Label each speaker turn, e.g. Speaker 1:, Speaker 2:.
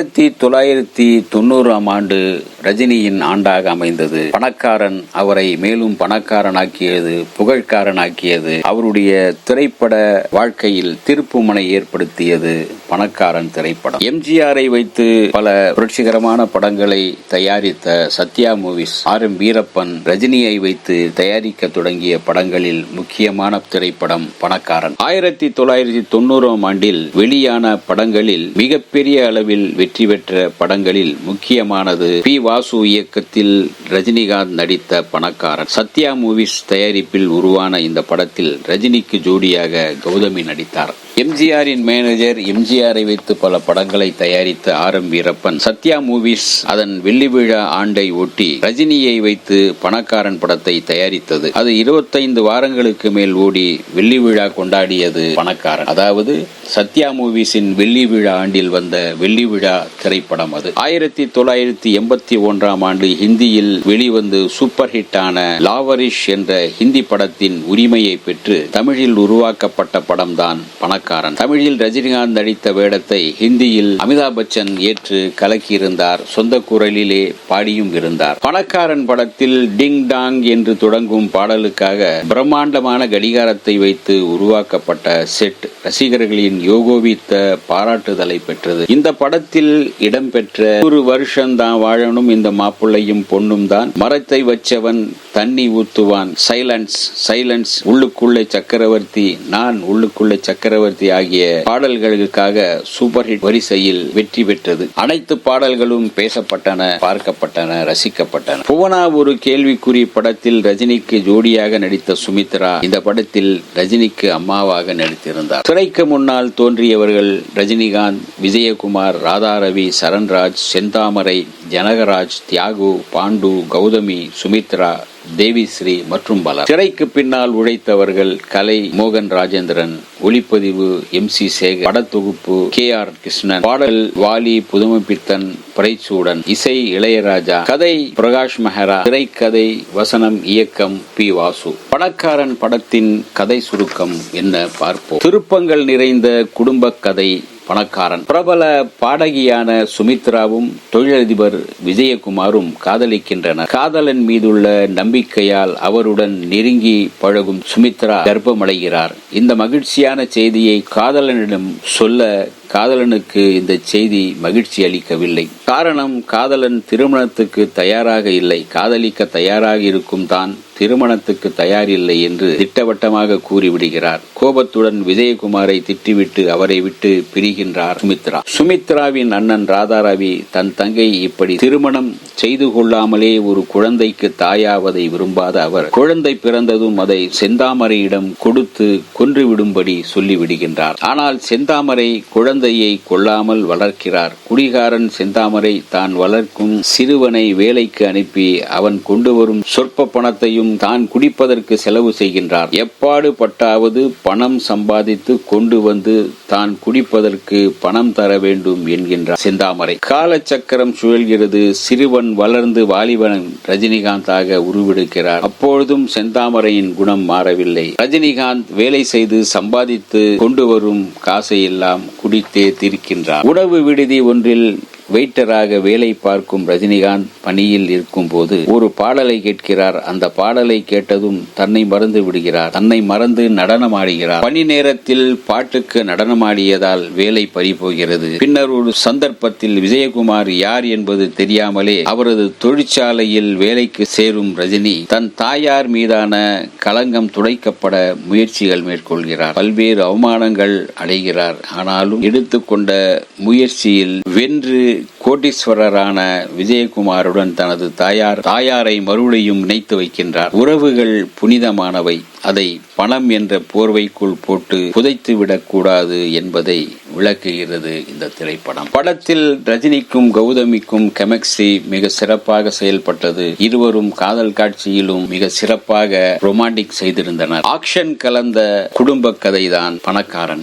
Speaker 1: ஆயிரத்தி தொள்ளாயிரத்தி தொண்ணூறாம் ஆண்டு ரஜினியின் ஆண்டாக அமைந்தது. பணக்காரன் அவரை மேலும் பணக்காரனாக்கியது புகழ்காரனாக்கியது அவருடைய திரைப்பட வாழ்க்கையில் திருப்புமுனை ஏற்படுத்தியது பணக்காரன் திரைப்படம். எம்ஜிஆரை வைத்து பல புரட்சிகரமான படங்களை தயாரித்த Sathya movies R M Veerappan ரஜினியை வைத்து தயாரிக்க தொடங்கிய படங்களில் முக்கியமான திரைப்படம் பணக்காரன். ஆயிரத்தி தொள்ளாயிரத்தி தொண்ணூறாம் ஆண்டில் வெளியான படங்களில் மிகப்பெரிய அளவில் வெற்றி பெற்ற படங்களில் முக்கியமானது பி வாசு இயக்கத்தில் ரஜினிகாந்த் நடித்த பணக்காரன். சத்யா மூவிஸ் தயாரிப்பில் உருவான இந்த படத்தில் ரஜினிக்கு ஜோடியாக கௌதமி நடித்தார். எம்ஜிஆரின் மேனேஜர் எம்ஜிஆரை வைத்து பல படங்களை தயாரித்த R M Veerappan Sathya movies அதன் வெள்ளி விழா ஆண்டை ஒட்டி ரஜினியை வைத்து பணக்காரன் படத்தை தயாரித்தது. அது இருபத்தைந்து வாரங்களுக்கு மேல் ஓடி வெள்ளி விழா கொண்டாடியது பணக்காரன். அதாவது சத்யா மூவிஸின் வெள்ளி விழா ஆண்டில் வந்த வெள்ளி விழா திரைப்படம் அது. ஆயிரத்தி தொள்ளாயிரத்தி எண்பத்தி ஒன்றாம் ஆண்டு ஹிந்தியில் வெளிவந்து சூப்பர் ஹிட் ஆன லாவரிஷ் என்ற ஹிந்தி படத்தின் உரிமையை பெற்று தமிழில் உருவாக்கப்பட்ட படம்தான் பணக்காரன். தமிழில் ரஜினிகாந்த் நடித்த வேடத்தை ஹிந்தியில் அமிதாப் பச்சன் ஏற்று கலக்கியிருந்தார். சொந்த குரலிலே பாடியும் இருந்தார். பணக்காரன் படத்தில் டிங் டாங் என்று தொடங்கும் பாடலுக்காக பிரம்மாண்டமான கடிகாரத்தை வைத்து உருவாக்கப்பட்ட செட் ரசிகர்களின் யோகோவித்த பாராட்டுதலை பெற்றது. இந்த படத்தில் இடம்பெற்ற ஒரு வருஷம் தான் வாழணும் இந்த மாப்பிள்ளையும் பொண்ணும் தான். மரத்தை வச்சவன் தண்ணி ஊத்துவான். சைலன்ஸ் சைலன்ஸ் உள்ளுக்குள்ளே சக்கரவர்த்தி நான் உள்ளுக்குள்ளே சக்கரவர்த்தி ஆகிய பாடல்களுக்காக சூப்பர் ஹிட் வரிசையில் வெற்றி பெற்றது. அனைத்து பாடல்களும் பேசப்பட்டன பார்க்கப்பட்டன ரசிக்கப்பட்டன. புவனா ஒரு கேள்விக்குறி படத்தில் ரஜினிக்கு ஜோடியாக நடித்த சுமித்ரா இந்த படத்தில் ரஜினிக்கு அம்மாவாக நடித்திருந்தார். திரைக்கு முன்னால் தோன்றியவர்கள் ரஜினிகாந்த் விஜயகுமார் ராதாரவி சரண்ராஜ் செந்தாமரை ஜனகராஜ் தியாகு பாண்டு கௌதமி சுமித்ரா தேவிஸ்ரீ மற்றும் பலர். திரைக்கு பின்னால் உழைத்தவர்கள் கலை மோகன் ராஜேந்திரன் ஒளிப்பதிவு எம் சி சேகர் படத்தொகுப்பு கே ஆர் கிருஷ்ணன் பாடல் வாலி புதுமைப்பித்தன் பிரைச்சூடன் இசை இளையராஜா கதை பிரகாஷ் மெஹரா திரைக்கதை வசனம் இயக்கம் பி வாசு. பணக்காரன் படத்தின் கதை சுருக்கம் என்ன பார்ப்போம். திருப்பங்கள் நிறைந்த குடும்ப கதை பணக்காரன். பிரபல பாடகியான சுமித்ராவும் தொழிலதிபர் விஜயகுமாரும் காதலிக்கின்றனர். காதலன் மீதுள்ள நம்பிக்கையால் அவருடன் நெருங்கி பழகும் சுமித்ரா கர்ப்பமடைகிறார். இந்த மகிழ்ச்சியான செய்தியை காதலனிடம் சொல்ல காதலனுக்கு இந்த செய்தி மகிழ்ச்சி அளிக்கவில்லை. காரணம் காதலன் திருமணத்துக்கு தயாராக இல்லை. காதலிக்க தயாராக இருக்கும் தான் திருமணத்துக்கு தயாரில்லை என்று திட்டவட்டமாக கூறிவிடுகிறார். கோபத்துடன் விஜயகுமாரை திட்டிவிட்டு அவரை விட்டு பிரிகின்றார் சுமித்ரா. சுமித்ராவின் அண்ணன் ராதாரவி தன் தங்கை இப்படி திருமணம் செய்து கொள்ளாமலே ஒரு குழந்தைக்கு தாயாவதை விரும்பாத அவர் குழந்தை பிறந்ததும் அதை செந்தாமரையிடம் கொடுத்து கொன்றுவிடும்படி சொல்லிவிடுகின்றார். ஆனால் செந்தாமரை குழந்தை குழந்தையை கொள்ளாமல் வளர்க்கிறார். குடிகாரன் செந்தாமரை தான் வளர்க்கும் சிறுவனை வேலைக்கு அனுப்பி அவன் கொண்டு வரும் சொற்ப பணத்தையும் தான் குடிப்பதற்கு செலவு செய்கின்றார். எப்பாடு பட்டாவது பணம் சம்பாதித்து கொண்டு வந்து தான் குடிப்பதற்கு பணம் தர வேண்டும் என்கின்றார் செந்தாமரை. காலச்சக்கரம் சுழல்கிறது. சிறுவன் வளர்ந்து வாலிபன் ரஜினிகாந்தாக உருவெடுக்கிறார். அப்பொழுதும் செந்தாமரையின் குணம் மாறவில்லை. ரஜினிகாந்த் வேலை செய்து சம்பாதித்து கொண்டு வரும் காசை எல்லாம் குடித்தே தீர்க்கின்றார். உணவு விடுதி ஒன்றில் வெயிட்டராக வேலை பார்க்கும் ரஜினிகாந்த் பணியில் இருக்கும் போது ஒரு பாடலை கேட்கிறார். அந்த பாடலை கேட்டதும் தன்னை மறந்து விடுகிறார். தன்னை மறந்து நடனமாடுகிறார். பணி நேரத்தில் பாட்டுக்கு நடனமாடியதால் வேலை பறிபோகிறது. பின்னர் ஒரு சந்தர்ப்பத்தில் விஜயகுமார் யார் என்பது தெரியாமலே அவரது தொழிற்சாலையில் வேலைக்கு சேரும் ரஜினி தன் தாயார் மீதான களங்கம் துடைக்கப்பட முயற்சிகள் மேற்கொள்கிறார். பல்வேறு அவமானங்கள் அடைகிறார். ஆனாலும் எடுத்துக்கொண்ட முயற்சியில் வென்று கோட்டீஸ்வரரான விஜயகுமாருடன் தனது தாயார் தாயாரை மறுபடியும் இணைத்து வைக்கின்றார். உறவுகள் புனிதமானவை. அதை பணம் என்ற போர்வைக்குள் போட்டு புதைத்து விடக்கூடாது என்பதை விளக்குகிறது இந்த திரைப்படம். படத்தில் ரஜினிக்கும் கௌதமிக்கும் கெமிஸ்ட்ரி மிக சிறப்பாக செயல்பட்டது. இருவரும் காதல் காட்சியிலும் மிக சிறப்பாக ரொமான்டிக் செய்திருந்தனர். ஆக்ஷன் கலந்த குடும்ப கதைதான் பணக்காரன்.